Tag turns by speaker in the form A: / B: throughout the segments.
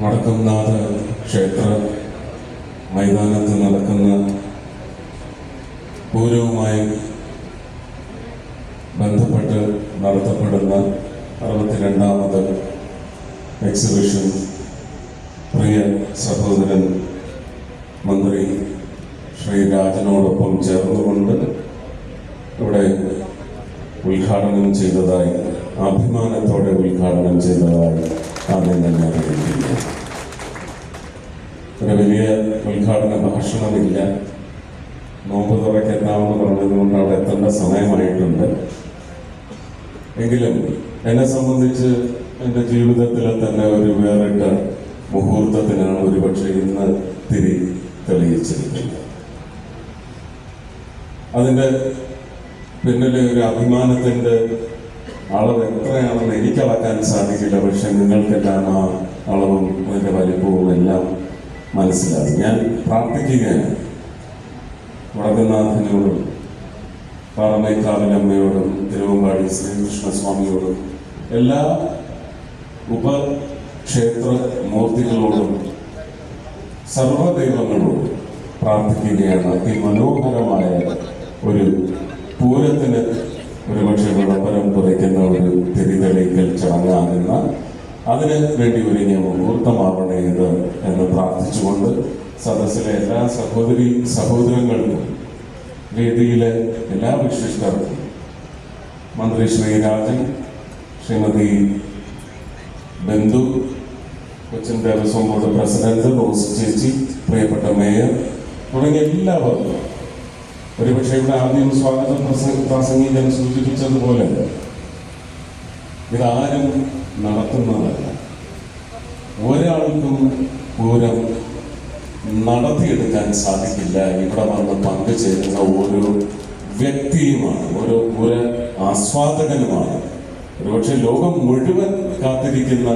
A: വടക്കംനാഥ ക്ഷേത്ര മൈതാനത്ത് നടക്കുന്ന പൂരവുമായി ബന്ധപ്പെട്ട് നടത്തപ്പെടുന്ന അറുപത്തിരണ്ടാമത് എക്സിബിഷൻ പ്രിയ സഹോദരൻ മന്ത്രി ശ്രീ രാജനോടൊപ്പം ചേർന്നുകൊണ്ട് ഇവിടെ ഉദ്ഘാടനം ചെയ്തതായി അഭിമാനത്തോടെ ഉദ്ഘാടനം ചെയ്തതായി ആദ്യം തന്നെ അറിയിക്കുന്നു ഒരു വലിയ ഉദ്ഘാടന ഭാഷണമില്ല നോമ്പ് തുറക്കെത്താമെന്ന് പറഞ്ഞതുകൊണ്ട് അവിടെ എത്തേണ്ട സമയമായിട്ടുണ്ട്. എങ്കിലും എന്നെ സംബന്ധിച്ച് എന്റെ ജീവിതത്തിലെ തന്നെ ഒരു വേറിട്ട മുഹൂർത്തത്തിനാണ് ഒരുപക്ഷെ ഇന്ന് തിരി തെളിയിച്ചിരിക്കുന്നത്. അതിന്റെ പിന്നിലെ ഒരു അഭിമാനത്തിന്റെ അളവ് എത്രയാണെന്ന് എനിക്ക് അളക്കാൻ സാധിക്കില്ല. പക്ഷെ നിങ്ങൾക്കെല്ലാം ആ അളവും അതിന്റെ വലിപ്പവും എല്ലാം മനസ്സിലാകും ഞാൻ പ്രാർത്ഥിക്കുകയാണ്. വടകനാഥനോടും പാറമേക്കാവിലമ്മയോടും തിരുവമ്പാടി ശ്രീകൃഷ്ണസ്വാമിയോടും എല്ലാ ഉപക്ഷേത്ര മൂർത്തികളോടും സർവദൈവങ്ങളോടും പ്രാർത്ഥിക്കുകയാണ്. അതിമനോഹരമായ ഒരു പൂരത്തിന് ഒരുപക്ഷെ ഒരു തിരിതെളിക്കൽ അതിന് വേണ്ടി ഒരു മുഹൂർത്തമാവണേ എന്ന് പ്രാർത്ഥിച്ചുകൊണ്ട് സദസ്സിലെ എല്ലാ സഹോദരി സഹോദരങ്ങൾക്കും വേദിയിലെ എല്ലാ വിശിഷ്ടർക്കും മന്ത്രി ശ്രീരാജൻ ശ്രീമതി ബന്ധു Cochin Devaswom board president Rose ചേച്ചി പ്രിയപ്പെട്ട മേയർ തുടങ്ങിയ എല്ലാവർക്കും ഒരുപക്ഷെ ഇവിടെ ആദ്യം സ്വാഗതം പ്രസംഗ പ്രാസംഗികൻ സൂചിപ്പിച്ചതുപോലെ ഇതാരും നടത്തുന്നതല്ല. ഒരാൾക്കും പൂരം നടത്തിയെടുക്കാൻ സാധിക്കില്ല. ഇവിടെ വന്ന് പങ്കുചേരുന്ന ഓരോ വ്യക്തിയുമാണ് ഓരോ പൂര ആസ്വാദകനുമാണ്. ഒരുപക്ഷെ ലോകം മുഴുവൻ കാത്തിരിക്കുന്ന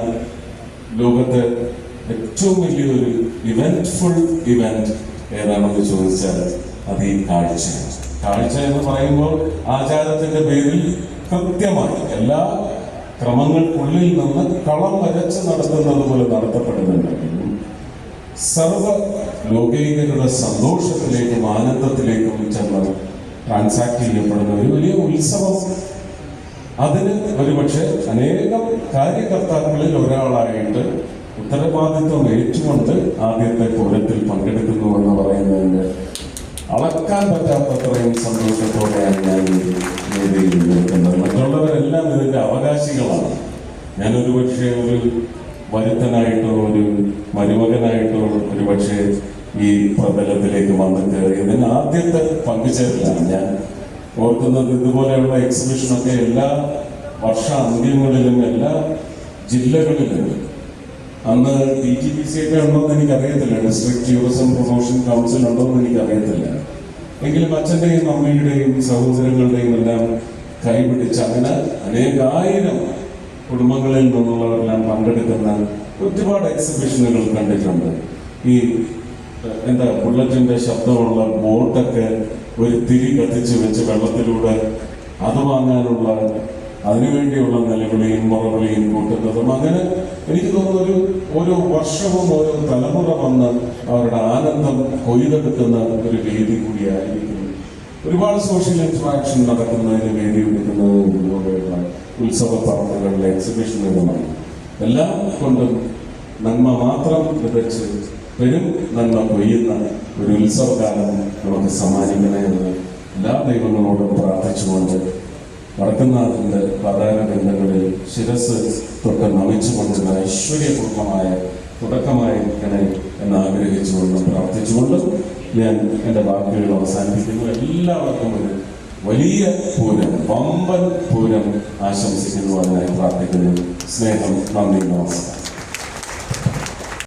A: ലോകത്തെ ഏറ്റവും വലിയൊരു ഇവന്റ്ഫുൾ ഇവന്റ് ഏതാണെന്ന് ചോദിച്ചാൽ അത് ഈ കാഴ്ചയാണ്. കാഴ്ച എന്ന് പറയുമ്പോൾ ആചാരത്തിന്റെ പേരിൽ കൃത്യമായി എല്ലാ ക്രമങ്ങൾക്കുള്ളിൽ നിന്ന് കളം വരച്ച് നടത്തുന്നത് പോലെ നടത്തപ്പെടുന്നുണ്ടെങ്കിലും സർവ ലോകൈകരുടെ സന്തോഷത്തിലേക്കും ആനന്ദത്തിലേക്കും ചെന്ന് ട്രാൻസാക്ട് ചെയ്യപ്പെടുന്ന ഒരു വലിയ ഉത്സവം. അതിന് ഒരുപക്ഷെ അനേകം കാര്യകർത്താക്കളിൽ ഒരാളായിട്ട് ഉത്തരവാദിത്വം ഏറ്റുകൊണ്ട് ആദ്യത്തെ പൂരത്തിൽ പങ്കെടുക്കുന്നു എന്ന് പറയുന്നതിന് അളക്കാൻ പറ്റാത്തത്രയും സന്തോഷത്തോടെയാണ് ഞാൻ മറ്റുള്ളവരെല്ലാം ഇതിന്റെ അവകാശികളാണ്. ഞാൻ ഒരുപക്ഷെ ഒരു വരുത്തനായിട്ടോ ഒരു മരുമകനായിട്ടോ ഒരു പക്ഷേ ഈ പ്രബലത്തിലേക്ക് വന്ന് കയറിയതിന് ആദ്യത്തെ പങ്കുചേരലാണ് ഞാൻ. ഓർക്കുന്നത് ഇതുപോലെയുള്ള എക്സിബിഷനൊക്കെ എല്ലാ വർഷ അന്ത്യങ്ങളിലും എല്ലാ ജില്ലകളിലും അന്ന് ബി ജി പി സി ഒക്കെ ഉണ്ടോ എന്ന് എനിക്ക് അറിയത്തില്ല ഡിസ്ട്രിക്ട് ടൂറിസം പ്രൊമോഷൻ കൗൺസിൽ ഉണ്ടോ എന്ന് എനിക്ക് അറിയത്തില്ല എങ്കിലും അച്ഛന്റെയും അമ്മയുടെയും സഹോദരങ്ങളുടെയും എല്ലാം കൈപിടിച്ച് അങ്ങനെ അനേകായിരം കുടുംബങ്ങളിൽ നിന്നുള്ളവരെല്ലാം പങ്കെടുക്കുന്ന ഒരുപാട് എക്സിബിഷനുകൾ കണ്ടിട്ടുണ്ട്. ഈ എന്താ ബുള്ളറ്റിന്റെ ശബ്ദമുള്ള ബോട്ടൊക്കെ ഒരു തിരി കത്തിച്ച് വെച്ച് വെള്ളത്തിലൂടെ അത് വാങ്ങാനുള്ള അതിനുവേണ്ടിയുള്ള നിലവിളിയും മുറവിളിയും കൂട്ടുന്നതും. അങ്ങനെ എനിക്ക് തോന്നുന്നു ഒരു ഓരോ വർഷവും ഓരോ തലമുറ വന്ന് അവരുടെ ആനന്ദം കൊയ്തെടുക്കുന്ന ഒരു വേദി കൂടിയായിരിക്കും. ഒരുപാട് സോഷ്യൽ ഇൻട്രാക്ഷൻ നടക്കുന്നതിന് വേദി ഒരുക്കുന്നത് ഇതുപോലെയുള്ള ഉത്സവ പറമ്പുകളിലെ എക്സിബിഷനുകളാണ് എല്ലാം കൊണ്ടും നന്മ മാത്രം വിതച്ച് പെരും നന്മ കൊയ്യുന്ന ഒരു ഉത്സവകാലം നമുക്ക് സമ്മാനിക്കണേ എന്ന് എല്ലാ ദൈവങ്ങളോടും പ്രാർത്ഥിച്ചുകൊണ്ട് വടക്കുന്നാഥിന്റെ പ്രധാന ബന്ധങ്ങളിൽ ശിരസ് തൊട്ട് നമിച്ചുകൊണ്ടുള്ള ഐശ്വര്യപൂർണമായ തുടക്കമായിരിക്കണേ എന്ന് ആഗ്രഹിച്ചുകൊണ്ട് പ്രാർത്ഥിച്ചുകൊണ്ട് ഞാൻ എന്റെ വാക്കുകൾ അവസാനിപ്പിക്കുന്നു. എല്ലാവർക്കും ഒരു വലിയ പൂരം വമ്പൻ പൂരം ആശംസിക്കുന്നു അതിനായി പ്രാർത്ഥിക്കുന്നു. സ്നേഹം നന്ദി നമസ്കാരം.